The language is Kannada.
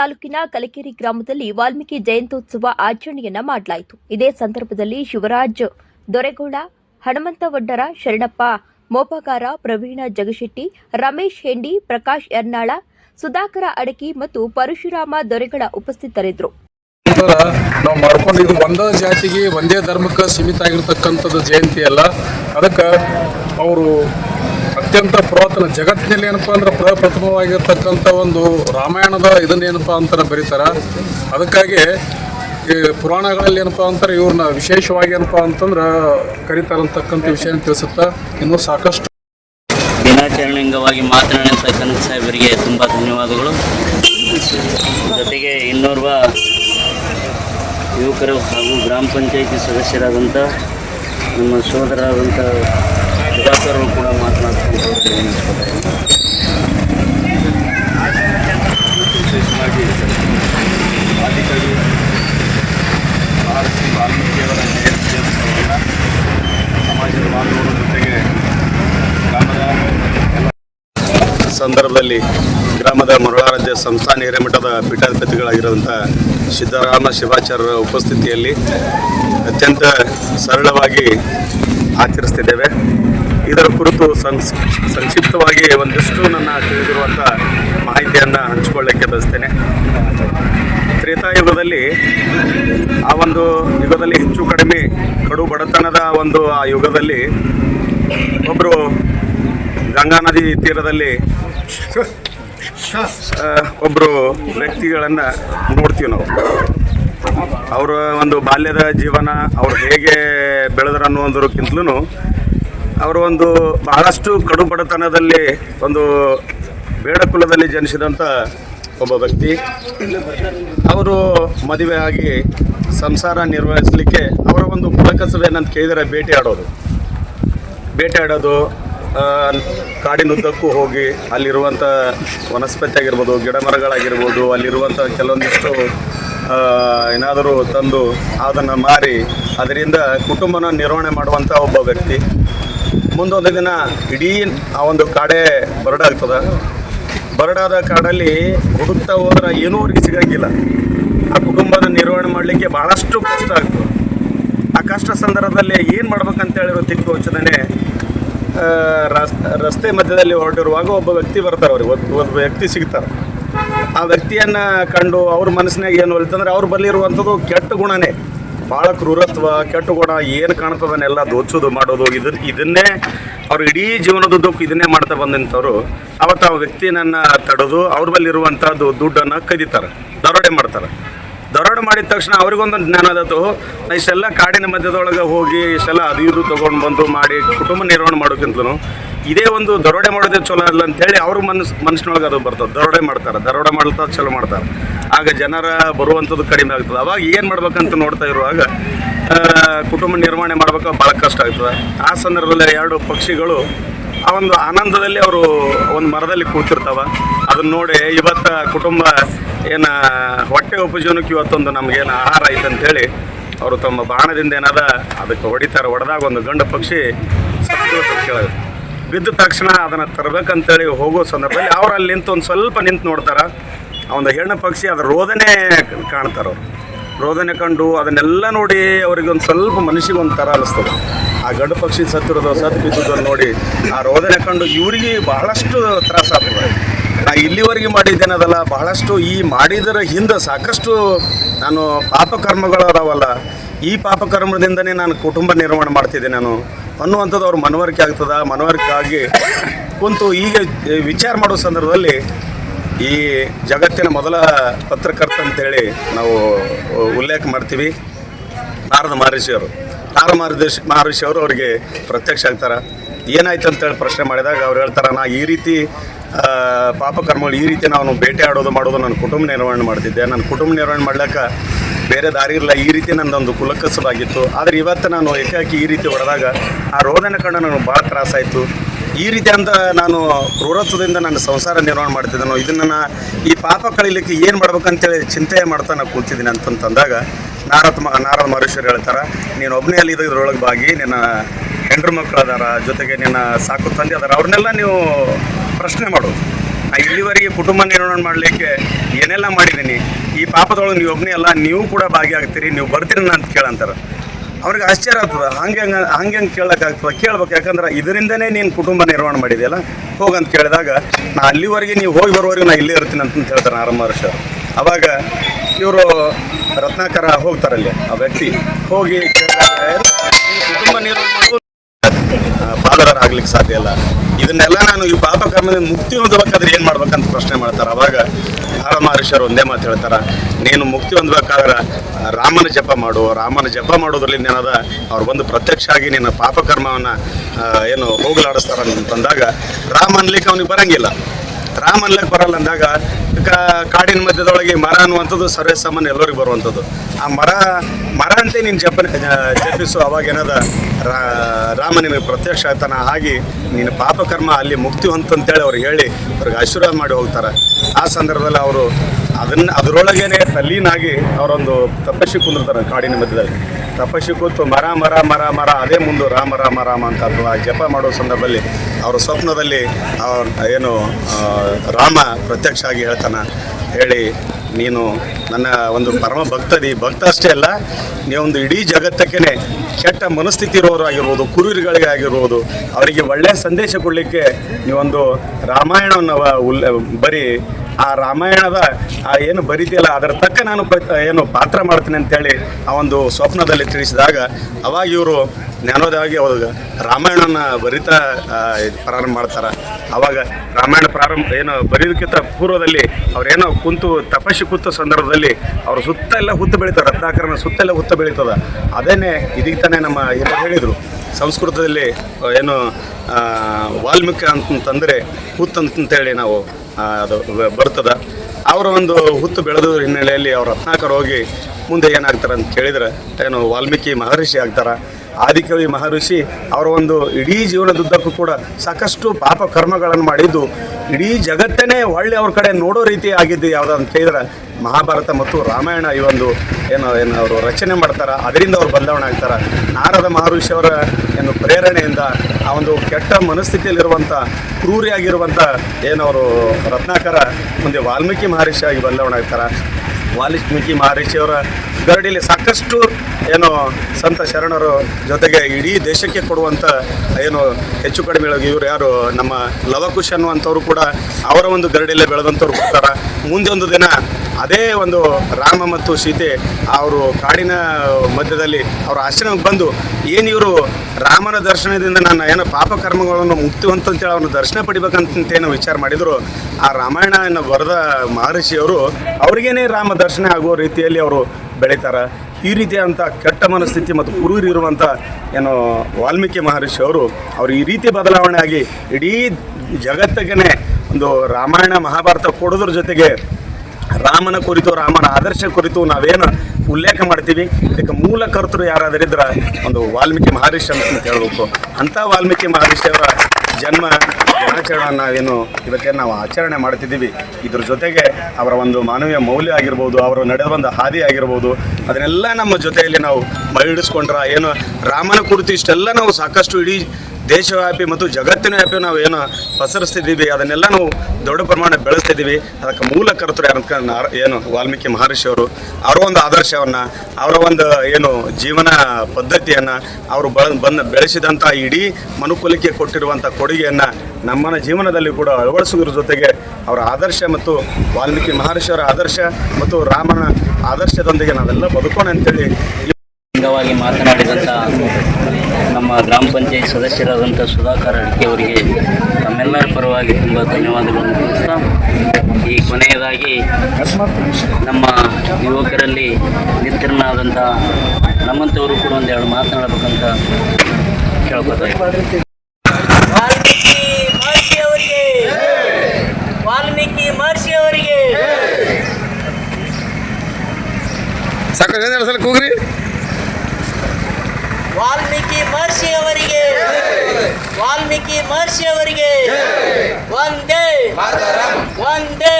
ತಾಲೂಕಿನ ಕಲಕೇರಿ ಗ್ರಾಮದಲ್ಲಿ ವಾಲ್ಮೀಕಿ ಜಯಂತ್ಯೋತ್ಸವ ಆಚರಣೆಯನ್ನ ಮಾಡಲಾಯಿತು. ಇದೇ ಸಂದರ್ಭದಲ್ಲಿ ಶಿವರಾಜ್ ದೊರೆಗೌಡ ಹನುಮಂತ ವಡ್ಡರ ಶರಣಪ್ಪ ಮೋಪಕಾರ ಪ್ರವೀಣ ಜಗಶೆಟ್ಟಿ, ರಮೇಶ್ ಹೆಂಡಿ, ಪ್ರಕಾಶ್ ಯರ್ನಾಳ ಸುಧಾಕರ ಅಡಕಿ ಮತ್ತು ಪರಶುರಾಮ ದೊರೆಗಳ ಉಪಸ್ಥಿತರಿದ್ದರು. ನಾವು ಮಾಡ್ಕೊಂಡು ಇದು ಒಂದೇ ಜಾತಿಗೆ, ಒಂದೇ ಧರ್ಮಕ್ಕೆ ಸೀಮಿತ ಆಗಿರ್ತಕ್ಕಂಥದ್ದು ಜಯಂತಿ ಅಲ್ಲ. ಅದಕ್ಕೆ ಅವರು ಅತ್ಯಂತ ಪುರಾತನ ಜಗತ್ತಿನಲ್ಲಿ ಏನಪ್ಪ ಅಂದ್ರೆ ಪ್ರಪ್ರಥಮವಾಗಿರ್ತಕ್ಕಂಥ ಒಂದು ರಾಮಾಯಣದ ಇದನ್ನ ಏನಪ್ಪಾ ಅಂತಾರೆ ಬರೀತಾರ. ಅದಕ್ಕಾಗಿ ಈ ಪುರಾಣಗಳಲ್ಲಿ ಏನಪ್ಪ ಅಂತಾರೆ, ಇವ್ರನ್ನ ವಿಶೇಷವಾಗಿ ಏನಪ್ಪ ಅಂತಂದ್ರೆ ಕರೀತಾರಂತಕ್ಕಂಥ ವಿಷಯ ತಿಳಿಸುತ್ತಾ ಇನ್ನು ಸಾಕಷ್ಟು ದಿನಾಚರಣೆ ಅಂಗವಾಗಿ ಮಾತನಾಡಿದಂಥ ಕನಕ ಸಾಹೇಬರಿಗೆ ತುಂಬ ಧನ್ಯವಾದಗಳು. ಜೊತೆಗೆ ಇನ್ನೋರ್ವ ಯುವಕರು ಹಾಗೂ ಗ್ರಾಮ ಪಂಚಾಯಿತಿ ಸದಸ್ಯರಾದಂಥ ನಮ್ಮ ಸೋದರರಾದಂಥ ಸುಧಾಕರ್ ಕೂಡ ಮಾತನಾಡ್ತಾರೆ ಸಂದರ್ಭದಲ್ಲಿ ಗ್ರಾಮದ ಮರುಳಾರಾಧ್ಯ ಸಂಸ್ಥಾನ ಹಿರೇಮಠದ ಪೀಠಾಧಿಪತಿಗಳಾಗಿರುವಂಥ ಸಿದ್ದರಾಮ ಶಿವಾಚಾರ್ಯರ ಉಪಸ್ಥಿತಿಯಲ್ಲಿ ಅತ್ಯಂತ ಸರಳವಾಗಿ ಆಚರಿಸ್ತಿದ್ದೇವೆ. ಇದರ ಕುರಿತು ಸಂಕ್ಷ್ ಸಂಕ್ಷಿಪ್ತವಾಗಿ ಒಂದಿಷ್ಟು ನನ್ನ ತಿಳಿದಿರುವಂಥ ಮಾಹಿತಿಯನ್ನು ಹಂಚಿಕೊಳ್ಳಕ್ಕೆ ಬಯಸ್ತೇನೆ. ತ್ರೇತಾಯುಗದಲ್ಲಿ ಆ ಒಂದು ಯುಗದಲ್ಲಿ ಹೆಚ್ಚು ಕಡಿಮೆ ಕಡು ಬಡತನದ ಒಂದು ಆ ಯುಗದಲ್ಲಿ ಒಬ್ಬರು ಗಂಗಾ ನದಿ ತೀರದಲ್ಲಿ ಒಬ್ಬರು ವ್ಯಕ್ತಿಗಳನ್ನು ನೋಡ್ತೀವಿ ನಾವು. ಅವರ ಒಂದು ಬಾಲ್ಯದ ಜೀವನ, ಅವ್ರು ಹೇಗೆ ಬೆಳೆದ್ರು ಅನ್ನೋದಕ್ಕಿಂತಲೂ ಅವರು ಒಂದು ಬಹಳಷ್ಟು ಕಡು ಬಡತನದಲ್ಲಿ ಒಂದು ಬೇಡ ಕುಲದಲ್ಲಿ ಜನಿಸಿದಂಥ ಒಬ್ಬ ವ್ಯಕ್ತಿ. ಅವರು ಮದುವೆ ಆಗಿ ಸಂಸಾರ ನಿರ್ವಹಿಸಲಿಕ್ಕೆ ಅವರ ಒಂದು ಕುಲಕಸವೇನಂತ ಕೇಳಿದರೆ ಭೇಟಿ ಆಡೋದು. ಭೇಟಿ ಆಡೋದು ಕಾಡಿನುದ್ದಕ್ಕೂ ಹೋಗಿ ಅಲ್ಲಿರುವಂಥ ವನಸ್ಪತಿ ಆಗಿರ್ಬೋದು ಗಿಡ ಮರಗಳಾಗಿರ್ಬೋದು ಅಲ್ಲಿರುವಂಥ ಕೆಲವೊಂದಿಷ್ಟು ಏನಾದರೂ ತಂದು ಅದನ್ನು ಮಾರಿ, ಅದರಿಂದ ಕುಟುಂಬನ ನಿರ್ವಹಣೆ ಮಾಡುವಂಥ ಒಬ್ಬ ವ್ಯಕ್ತಿ. ಮುಂದೊಂದು ದಿನ ಇಡೀ ಆ ಒಂದು ಕಾಡೆ ಬರಡಾಗ್ತದೆ ಬರಡಾದ ಕಾಡಲ್ಲಿ ಹುಡುಕ್ತಾ ಹೋದ್ರೆ ಏನೂ ಅವ್ರಿಗೆ ಸಿಗಂಗಿಲ್ಲ. ಆ ಕುಟುಂಬದ ನಿರ್ವಹಣೆ ಮಾಡಲಿಕ್ಕೆ ಭಾಳಷ್ಟು ಕಷ್ಟ ಆಗ್ತದೆ. ಆ ಕಷ್ಟ ಸಂದರ್ಭದಲ್ಲಿ ಏನು ಮಾಡ್ಬೇಕಂತ ಹೇಳಿರೋ ತಿಕ್ಕು ವಚನೆ ರಸ್ತೆ ಮಧ್ಯದಲ್ಲಿ ಹೊರಟಿರುವಾಗ ಒಬ್ಬ ವ್ಯಕ್ತಿ ಬರ್ತಾರೆ ಅವ್ರಿಗೆ. ಒಬ್ಬ ವ್ಯಕ್ತಿ ಸಿಗ್ತಾರೆ. ಆ ವ್ಯಕ್ತಿಯನ್ನು ಕಂಡು ಅವ್ರ ಮನಸ್ಸಿನಾಗ ಏನು ಹೊಲಿತಂದ್ರೆ ಅವ್ರು ಬಲ್ಲಿರುವಂಥದ್ದು ಕೆಟ್ಟ ಗುಣನೇ. ಭಾಳ ಕ್ರೂರತ್ವ ಕೆಟ್ಟ ಗುಣ ಏನು ಕಾಣ್ತದನ್ನೆಲ್ಲ ದೋಚೋದು, ಮಾಡೋದು ಇದನ್ನ ಇದನ್ನೇ ಅವ್ರ ಇಡೀ ಜೀವನದುದ್ದಕ್ಕೂ ಇದನ್ನೇ ಮಾಡ್ತಾ ಬಂದಂಥವ್ರು ಅವತ್ತು ಆ ವ್ಯಕ್ತಿನನ್ನು ತಡೆದು ಅವ್ರ ಬಲ್ಲಿರುವಂಥದ್ದು ದುಡ್ಡನ್ನು ಕದೀತಾರೆ, ದರೋಡೆ ಮಾಡ್ತಾರೆ. ದರೋಡೆ ಮಾಡಿದ ತಕ್ಷಣ ಅವ್ರಿಗೊಂದು ಜ್ಞಾನ ಅದತ್ತು ನಾ ಇಷ್ಟೆಲ್ಲ ಕಾಡಿನ ಮಧ್ಯದೊಳಗೆ ಹೋಗಿ ಇಷ್ಟೆಲ್ಲ ಅದು ಇದು ತೊಗೊಂಡು ಬಂದು ಮಾಡಿ ಕುಟುಂಬ ನಿರ್ವಹಣೆ ಮಾಡೋಕ್ಕಿಂತಲೂ ಇದೇ ಒಂದು ದರೋಡೆ ಮಾಡೋದೆ ಚಲೋ ಅಲ್ಲ ಅಂತೇಳಿ ಅವ್ರ ಮನಸ್ ಮನಸ್ಸಿನೊಳಗೆ ಅದು ಬರ್ತದೆ. ದರೋಡೆ ಮಾಡ್ತಾರೆ. ದರೋಡೆ ಮಾಡ್ತಾ ಚಲೋ ಮಾಡ್ತಾರೆ. ಆಗ ಜನರ ಬರುವಂಥದ್ದು ಕಡಿಮೆ ಆಗ್ತದೆ. ಅವಾಗ ಏನು ಮಾಡ್ಬೇಕಂತ ನೋಡ್ತಾ ಇರುವಾಗ ಕುಟುಂಬ ನಿರ್ವಹಣೆ ಮಾಡ್ಬೇಕು ಭಾಳ ಕಷ್ಟ ಆಗ್ತದೆ. ಆ ಸಂದರ್ಭದಲ್ಲಿ ಎರಡು ಪಕ್ಷಿಗಳು ಆ ಒಂದು ಆನಂದದಲ್ಲಿ ಅವರು ಒಂದು ಮರದಲ್ಲಿ ಕೂತಿರ್ತಾವ. ಅದನ್ನ ನೋಡಿ ಇವತ್ತು ಕುಟುಂಬ ಏನ, ಹೊಟ್ಟೆ ಉಪಜೀವನಕ್ಕೆ ಇವತ್ತೊಂದು ನಮಗೇನು ಆಹಾರ ಐತೆ ಅಂತೇಳಿ ಅವರು ತಮ್ಮ ಬಾಣದಿಂದ ಏನದ ಅದಕ್ಕೆ ಹೊಡಿತಾರೆ. ಹೊಡೆದಾಗ ಒಂದು ಗಂಡು ಪಕ್ಷಿ ಸತ್ತು ಕೆಳಗೆ ಬಿದ್ದ ತಕ್ಷಣ ಅದನ್ನು ತರಬೇಕಂತೇಳಿ ಹೋಗೋ ಸಂದರ್ಭದಲ್ಲಿ ಅವ್ರು ಅಲ್ಲಿ ನಿಂತು ಒಂದು ಸ್ವಲ್ಪ ನಿಂತು ನೋಡ್ತಾರೆ. ಒಂದು ಹೆಣ್ಣು ಪಕ್ಷಿ ಅದರ ರೋದನೆ ಕಾಣ್ತಾರೆ ಅವರು. ರೋದನೆ ಕಂಡು ಅದನ್ನೆಲ್ಲ ನೋಡಿ ಅವರಿಗೆ ಒಂದು ಸ್ವಲ್ಪ ಮನಸ್ಸಿಗೆ ಒಂದು ಥರ ಅನಿಸ್ತದೆ. ಆ ಗಂಡು ಪಕ್ಷಿ ಸತ್ತಿರೋದು ಸತ್ತು ಬಿದ್ದುದನ್ನು ನೋಡಿ ಆ ರೋದನೆ ಕಂಡು ಇವರಿಗೆ ಬಹಳಷ್ಟು ತ್ರಾಸ ಆಗ್ತದೆ. ನಾ ಇಲ್ಲಿವರೆಗೆ ಮಾಡಿದ್ದೇನದಲ್ಲ ಬಹಳಷ್ಟು ಈ ಮಾಡಿದರ ಹಿಂದೆ ಸಾಕಷ್ಟು ನಾನು ಪಾಪಕರ್ಮಗಳು ಅದಾವಲ್ಲ ಈ ಪಾಪಕರ್ಮದಿಂದನೇ ನಾನು ಕುಟುಂಬ ನಿರ್ಮಾಣ ಮಾಡ್ತಿದ್ದೆ ನಾನು. ಅನ್ನುವಂಥದ್ದು ಅವ್ರ ಮನವರಿಕೆ ಆಗ್ತದ, ಮನವರಿಕೆ ಆಗಿ ಕುಂತು ಈಗ ವಿಚಾರ ಮಾಡೋ ಸಂದರ್ಭದಲ್ಲಿ ಈ ಜಗತ್ತಿನ ಮೊದಲ ಪತ್ರಕರ್ತ ಅಂತೇಳಿ ನಾವು ಉಲ್ಲೇಖ ಮಾಡ್ತೀವಿ, ನಾರದ ಮಹರ್ಷಿಯವರು ನಾರದ ಮಹರ್ಷಿ ಅವರು ಅವರಿಗೆ ಪ್ರತ್ಯಕ್ಷ ಆಗ್ತಾರೆ. ಏನಾಯ್ತು ಅಂತೇಳಿ ಪ್ರಶ್ನೆ ಮಾಡಿದಾಗ ಅವ್ರು ಹೇಳ್ತಾರೆ, ನಾ ಈ ರೀತಿ ಪಾಪಕರ್ಮಗಳು ಈ ರೀತಿ ನಾನು ಬೇಟೆ ಆಡೋದು ಮಾಡೋದು ನನ್ನ ಕುಟುಂಬ ನಿರ್ವಹಣೆ ಮಾಡ್ತಿದ್ದೆ. ನನ್ನ ಕುಟುಂಬ ನಿರ್ವಹಣೆ ಮಾಡ್ಲಿಕ್ಕೆ ಬೇರೆ ದಾರಿ ಇರಲ್ಲ ಈ ರೀತಿ ನನ್ನದೊಂದು ಕುಲಕಸವಾಗಿತ್ತು. ಆದರೆ ಇವತ್ತು ನಾನು ಏಕಾಕಿ ಈ ರೀತಿ ಹೊಡೆದಾಗ ಆ ರೋದನ ಕಂಡು ನನಗೆ ಭಾಳ ತ್ರಾಸಾಯಿತು ಈ ರೀತಿ ಅಂತ ನಾನು ಕ್ರೂರತ್ವದಿಂದ ನನ್ನ ಸಂಸಾರ ನಿರ್ವಹಣೆ ಮಾಡ್ತಿದ್ದನು, ಇದನ್ನು ಈ ಪಾಪ ಕಳೀಲಿಕ್ಕೆ ಏನು ಮಾಡ್ಬೇಕಂತೇಳಿ ಚಿಂತೆ ಮಾಡ್ತಾ ನಾನು ಕೂತಿದ್ದೀನಿ ಅಂತಂತಂದಾಗ ನಾರದ ಮ, ನಾರದ ಮಹರ್ಷಿಯರು ಹೇಳ್ತಾರೆ, ನೀನು ಒಬ್ಬನೇ ಅಲ್ಲಿ ಇದ್ರೊಳಗೆ ಬಾಗಿ ನಿನ್ನ ಹೆಂಡ್ರು ಮಕ್ಕಳು ಅದಾರ, ಜೊತೆಗೆ ನಿನ್ನ ಸಾಕು ತಂದೆ ಅದಾರ, ಅವ್ರನ್ನೆಲ್ಲ ನೀವು ಪ್ರಶ್ನೆ ಮಾಡು. ಆ ಇಲ್ಲಿವರೆಗೆ ಕುಟುಂಬ ನಿರ್ವಹಣೆ ಮಾಡಲಿಕ್ಕೆ ಏನೆಲ್ಲ ಮಾಡಿದ್ದೀನಿ? ಈ ಪಾಪದೊಳಗೆ ನೀವು ಒಬ್ಬನೇ ಅಲ್ಲ, ನೀವು ಕೂಡ ಭಾಗಿಯಾಗ್ತೀರಿ, ನೀವು ಬರ್ತೀರಿ ಅಂತ ಕೇಳಂತಾರೆ. ಅವ್ರಿಗೆ ಆಶ್ಚರ್ಯ ಆಗ್ತದೆ. ಹಂಗೆ ಹಂಗೆ ಹಂಗೆ ಹಂಗೆ ಕೇಳೋಕ್ಕಾಗ್ತದೆ ಕೇಳ್ಬೇಕು. ಯಾಕಂದ್ರೆ ಇದರಿಂದನೇ ನೀನು ಕುಟುಂಬ ನಿರ್ವಹಣೆ ಮಾಡಿದೆಯಲ್ಲ? ಹೋಗಂತ ಕೇಳಿದಾಗ, ನಾ ಅಲ್ಲಿವರೆಗೆ ನೀವು ಹೋಗಿ ಬರೋವರೆಗೂ ನಾ ಇಲ್ಲೇ ಇರ್ತೀನಿ ಅಂತ ಹೇಳ್ತಾರೆ ಆರಂಭ ವರ್ಷ ಅವಾಗ ಇವರು ರತ್ನಾಕರ ಹೋಗ್ತಾರಲ್ಲಿ, ಆ ವ್ಯಕ್ತಿ. ಹೋಗಿ ಕೇಳಿದಾಗ "ನೀನು ಕುಟುಂಬ ನಿರ್ವಹಣೆ ಪಾದರಾಗ್ಲಿಕ್ಕೆ ಸಾಧ್ಯ ಇಲ್ಲ. ಇದನ್ನೆಲ್ಲ ನಾನು ಈ ಪಾಪ ಕರ್ಮದಿಂದ ಮುಕ್ತಿ ಹೊಂದಬೇಕಾದ್ರೆ ಏನು ಮಾಡ್ಬೇಕಂತ ಪ್ರಶ್ನೆ ಮಾಡ್ತಾರೆ. ಅವಾಗ ಬಾಳ ಮಹರ್ಷರು ಒಂದೇ ಮಾತು ಹೇಳ್ತಾರ, ನೀನು ಮುಕ್ತಿ ಹೊಂದಬೇಕಾದ್ರೆ ರಾಮನ ಜಪ ಮಾಡು. ರಾಮನ ಜಪ ಮಾಡೋದ್ರಲ್ಲಿ ಏನದ, ಅವ್ರು ಬಂದು ಪ್ರತ್ಯಕ್ಷ ಆಗಿ ನಿನ್ನ ಪಾಪ ಕರ್ಮವನ್ನ ಏನು ಹೋಗಲಾಡಿಸ್ತಾರ ಅಂತಂದಾಗ ರಾಮ ಅನ್ಲಿಕ್ಕೆ ಅವನಿಗೆ ಬರಂಗಿಲ್ಲ. ರಾಮ ಅನ್ಲಿಕ್ಕೆ ಬರಲ್ಲ ಅಂದಾಗ ಕಾಡಿನ ಮಧ್ಯದೊಳಗೆ ಮರ ಅನ್ನುವಂಥದ್ದು ಸರ್ವೇ ಸಾಮಾನ್ಯ ಎಲ್ಲರಿಗೂ ಬರುವಂಥದ್ದು. ಆ ಮರ ಮರ ಅಂತೆ ನೀನು ಜಪ ಜಪಿಸು, ಅವಾಗ ಏನದ ರಾ- ರಾಮ ನಿನಗೆ ಪ್ರತ್ಯಕ್ಷ ಆಯ್ತಾನ ಆಗಿ ನಿನ್ನ ಪಾಪಕರ್ಮ ಅಲ್ಲಿ ಮುಕ್ತಿ ಹೊಂತಂತೇಳಿ ಅವ್ರು ಹೇಳಿ ಅವ್ರಿಗೆ ಆಶೀರ್ವಾದ ಮಾಡಿ ಹೋಗ್ತಾರೆ. ಆ ಸಂದರ್ಭದಲ್ಲಿ ಅವರು ಅದನ್ನು ಅದರೊಳಗೇನೆ ತಲ್ಲೀನಾಗಿ ಅವರೊಂದು ತಪಸ್ಸಿ ಕುಂದಿರ್ತಾರೆ ಕಾಡಿನ ಮಧ್ಯದಲ್ಲಿ. ತಪಸ್ಸಿ ಕೂತು ಮರ ಮರ ಮರ ಮರ, ಅದೇ ಮುಂದೆ ರಾಮ ರಾಮ ರಾಮ ಅಂತ ಅಥವಾ ಜಪ ಮಾಡೋ ಸಂದರ್ಭದಲ್ಲಿ ಅವರ ಸ್ವಪ್ನದಲ್ಲಿ ಏನು ರಾಮ ಪ್ರತ್ಯಕ್ಷ ಆಗಿ ಹೇಳ್ತಾನ. ಹೇಳಿ ನೀನು ನನ್ನ ಒಂದು ಪರಮ ಭಕ್ತದಿ ಭಕ್ತ ಅಷ್ಟೇ ಅಲ್ಲ ನೀವೊಂದು ಇಡೀ ಜಗತ್ತಕ್ಕೇ ಕೆಟ್ಟ ಮನಸ್ಥಿತಿ ಇರೋರು ಆಗಿರ್ಬೋದು, ಕುರುರಿಗಳಿಗೆ ಆಗಿರ್ಬೋದು, ಅವರಿಗೆ ಒಳ್ಳೆಯ ಸಂದೇಶ ಕೊಡಲಿಕ್ಕೆ ನೀವೊಂದು ರಾಮಾಯಣವನ್ನು ಉಲ್ಲ ಉಲ್ ಬರೀ, ಆ ರಾಮಾಯಣದ ಆ ಏನು ಬರೀತಿಯಲ್ಲ, ಅದರ ತಕ್ಕ ನಾನು ಏನು ಪಾತ್ರ ಮಾಡ್ತೀನಿ ಅಂತೇಳಿ ಆ ಒಂದು ಸ್ವಪ್ನದಲ್ಲಿ ತಿಳಿಸಿದಾಗ, ಅವಾಗ ಇವರು ಜ್ಞಾನೋದಯವಾಗಿ ಅವಾಗ ರಾಮಾಯಣನ ಬರಿತಾ ಪ್ರಾರಂಭ ಮಾಡ್ತಾರೆ. ಅವಾಗ ರಾಮಾಯಣ ಪ್ರಾರಂಭ ಏನು ಬರೆಯೋದಕ್ಕಿಂತ ಪೂರ್ವದಲ್ಲಿ ಅವ್ರೇನೋ ಕುಂತು ತಪಸ್ಸು ಕೂತ ಸಂದರ್ಭದಲ್ಲಿ ಅವ್ರ ಸುತ್ತ ಎಲ್ಲ ಹುತ್ತು ಬೆಳೀತಾರೆ ರತ್ನಾಕರನ ಸುತ್ತ ಎಲ್ಲ ಹುತ್ತ ಬೆಳೀತದ. ಅದೇನೇ ಇದೀಗ ತಾನೇ ನಮ್ಮ ಏನು ಹೇಳಿದರು. ಸಂಸ್ಕೃತದಲ್ಲಿ ಏನು ವಾಲ್ಮೀಕಿ ಅಂತಂದರೆ ಹುತ್ತು ಅಂತಂತೇಳಿ ನಾವು ಅದು ಬರ್ತದ. ಅವರ ಒಂದು ಹುತ್ತು ಬೆಳೆದ ಹಿನ್ನೆಲೆಯಲ್ಲಿ ಅವ್ರ ರತ್ನಾಕರ್ ಹೋಗಿ ಮುಂದೆ ಏನಾಗ್ತಾರೆ ಅಂತ ಕೇಳಿದರೆ, ಏನು ವಾಲ್ಮೀಕಿ ಮಹರ್ಷಿ ಆಗ್ತಾರ? ಆದಿಕವಿ ಮಹರ್ಷಿ ಅವರ ಒಂದು ಇಡೀ ಜೀವನದುದ್ದಕ್ಕೂ ಕೂಡ ಸಾಕಷ್ಟು ಪಾಪ ಕರ್ಮಗಳನ್ನು ಮಾಡಿದ್ದು. ಇಡೀ ಜಗತ್ತನ್ನೇ ಒಳ್ಳೆ ಅವ್ರ ಕಡೆ ನೋಡೋ ರೀತಿ ಆಗಿದ್ದು ಯಾವ್ದು ಅಂತ ಹೇಳಿದ್ರೆ ಮಹಾಭಾರತ ಮತ್ತು ರಾಮಾಯಣ ಈ ಒಂದು ಏನು ಏನು ಅವರು ರಚನೆ ಮಾಡ್ತಾರೆ, ಅದರಿಂದ ಅವ್ರು ಬದಲಾವಣೆ ಆಗ್ತಾರೆ. ನಾರದ ಮಹರ್ಷಿ ಅವರ ಏನು ಪ್ರೇರಣೆಯಿಂದ ಆ ಒಂದು ಕೆಟ್ಟ ಮನಸ್ಥಿತಿಯಲ್ಲಿರುವಂಥ, ಕ್ರೂರಿಯಾಗಿರುವಂಥ ಏನವರು ರತ್ನಾಕರ ಮುಂದೆ ವಾಲ್ಮೀಕಿ ಮಹರ್ಷಿಯಾಗಿ ಬದಲಾವಣೆ ಆಗ್ತಾರೆ. ವಾಲ್ಮೀಕಿ ಮಹರ್ಷಿಯವರ ಗರಡಿಯಲ್ಲಿ ಸಾಕಷ್ಟು ಏನು ಸಂತ ಶರಣರು ಜೊತೆಗೆ ಇಡೀ ದೇಶಕ್ಕೆ ಕೊಡುವಂಥ ಏನು ಹೆಚ್ಚು ಕಡಿಮೆ ಇವರು ಯಾರು? ನಮ್ಮ ಲವಕುಶ್ ಅನ್ನುವಂಥವ್ರು ಕೂಡ ಅವರ ಒಂದು ಗರಡಿಯಲ್ಲೇ ಬೆಳೆದಂಥವ್ರು ಬರ್ತಾರೆ ಮುಂದೆ ಒಂದು ದಿನ ಅದೇ ಒಂದು ರಾಮ ಮತ್ತು ಸೀತೆ ಅವರು ಕಾಡಿನ ಮಧ್ಯದಲ್ಲಿ ಅವರ ಆಶ್ರಮಕ್ಕೆ ಬಂದು ಏನು ಇವರು ರಾಮನ ದರ್ಶನದಿಂದ ನಾನು ಏನೋ ಪಾಪ ಕರ್ಮಗಳನ್ನು ಮುಕ್ತಿ ಅಂತೇಳಿ ಅವನು ದರ್ಶನ ಪಡಿಬೇಕಂತ ಏನೋ ವಿಚಾರ ಮಾಡಿದ್ರು. ಆ ರಾಮಾಯಣ ಬರೆದ ಮಹರ್ಷಿಯವರು ಅವರಿಗೇನೆ ರಾಮ ದರ್ಶನ ಆಗುವ ರೀತಿಯಲ್ಲಿ ಅವರು ಬೆಳೀತಾರ. ಈ ರೀತಿಯಾದಂಥ ಕೆಟ್ಟ ಮನಸ್ಥಿತಿ ಮತ್ತು ಕುರೂರಿರುವಂಥ ಏನು ವಾಲ್ಮೀಕಿ ಮಹರ್ಷಿ ಅವರು ಅವರು ಈ ರೀತಿ ಬದಲಾವಣೆ ಆಗಿ ಇಡೀ ಜಗತ್ತಿಗೆ ಒಂದು ರಾಮಾಯಣ, ಮಹಾಭಾರತ ಕೊಡೋದ್ರ ಜೊತೆಗೆ ರಾಮನ ಕುರಿತು, ರಾಮನ ಆದರ್ಶ ಕುರಿತು ನಾವೇನು ಉಲ್ಲೇಖ ಮಾಡ್ತೀವಿ. ಇದಕ್ಕೆ ಮೂಲ ಕರ್ತರು ಯಾರಾದರಿದ್ರೆ ಒಂದು ವಾಲ್ಮೀಕಿ ಮಹರ್ಷಿ ಅಂತ ಹೇಳ್ಬೇಕು ಅಂಥ ವಾಲ್ಮೀಕಿ ಮಹರ್ಷಿಯವರ ಜನ್ಮ ದಿನಾಚರಣೆ ನಾವೇನು ಇವತ್ತೇನು ನಾವು ಆಚರಣೆ ಮಾಡ್ತಿದ್ದೀವಿ ಇದ್ರ ಜೊತೆಗೆ ಅವರ ಒಂದು ಮಾನವೀಯ ಮೌಲ್ಯ ಆಗಿರ್ಬೋದು, ಅವರು ನಡೆದು ಬಂದ ಹಾದಿ ಆಗಿರ್ಬೋದು, ಅದನ್ನೆಲ್ಲ ನಮ್ಮ ಜೊತೆಯಲ್ಲಿ ನಾವು ಮೈಡಿಸ್ಕೊಂಡ್ರ ಏನು ರಾಮನ ಕುರಿತು ಇಷ್ಟೆಲ್ಲ ನಾವು ಸಾಕಷ್ಟು ಇಡೀ ದೇಶವ್ಯಾಪಿ ಮತ್ತು ಜಗತ್ತಿನ ವ್ಯಾಪಿ ನಾವು ಏನು ಪಸರಿಸ್ತಿದ್ದೀವಿ, ಅದನ್ನೆಲ್ಲ ನಾವು ದೊಡ್ಡ ಪ್ರಮಾಣ ಬೆಳೆಸ್ತಿದ್ದೀವಿ. ಅದಕ್ಕೆ ಮೂಲ ಕರ್ತರು ಯಾರು ಏನು ವಾಲ್ಮೀಕಿ ಮಹರ್ಷಿ ಅವರು ಒಂದು ಆದರ್ಶವನ್ನು, ಅವರ ಒಂದು ಏನು ಜೀವನ ಪದ್ಧತಿಯನ್ನು, ಅವರು ಬಳ, ಬಂದು ಬೆಳೆಸಿದಂಥ ಇಡೀ ಮನುಕುಲಕ್ಕೆ ಕೊಟ್ಟಿರುವಂಥ ಕೊಡುಗೆಯನ್ನು ನಮ್ಮನ ಜೀವನದಲ್ಲಿ ಕೂಡ ಅಳವಡಿಸುವುದರ ಜೊತೆಗೆ ಅವರ ಆದರ್ಶ ಮತ್ತು ವಾಲ್ಮೀಕಿ ಮಹರ್ಷಿಯವರ ಆದರ್ಶ ಮತ್ತು ರಾಮನ ಆದರ್ಶದೊಂದಿಗೆ ನಾವೆಲ್ಲ ಬದುಕೋಣ ಅಂತೇಳಿ ಮಾತನಾಡಿದಂಥ ನಮ್ಮ ಗ್ರಾಮ ಪಂಚಾಯತ್ ಸದಸ್ಯರಾದಂಥ ಸುಧಾಕರ್ ಅಡಿಕೆ ಅವರಿಗೆ ತಮ್ಮೆಲ್ಲರ ಪರವಾಗಿ ತುಂಬ ಧನ್ಯವಾದಗಳನ್ನು ತಿಳಿಸ್ತಾ ಈ ಕೊನೆಯದಾಗಿ ನಮ್ಮ ಯುವಕರಲ್ಲಿ ನಿತ್ಯನಾದಂಥ ನಮ್ಮಂಥವರು ಕೂಡ ಒಂದೆರಡು ಮಾತನಾಡಬೇಕಂತ ಕೇಳ್ಕೊತಾ. ವಾಲ್ಮೀಕಿ ಮಹರ್ಷಿ ಅವರಿಗೆ ವಾಲ್ಮೀಕಿ ಮಹರ್ಷಿ ಅವರಿಗೆ. ಸಾಕು ಸಲ ಕೂಗ್ರಿ ವಾಲ್ಮೀಕಿ ಮಹರ್ಷಿ ಅವರಿಗೆ. ವಾಲ್ಮೀಕಿ ಮಹರ್ಷಿ ಅವರಿಗೆ. ಒಂದೇ ಒಂದೇ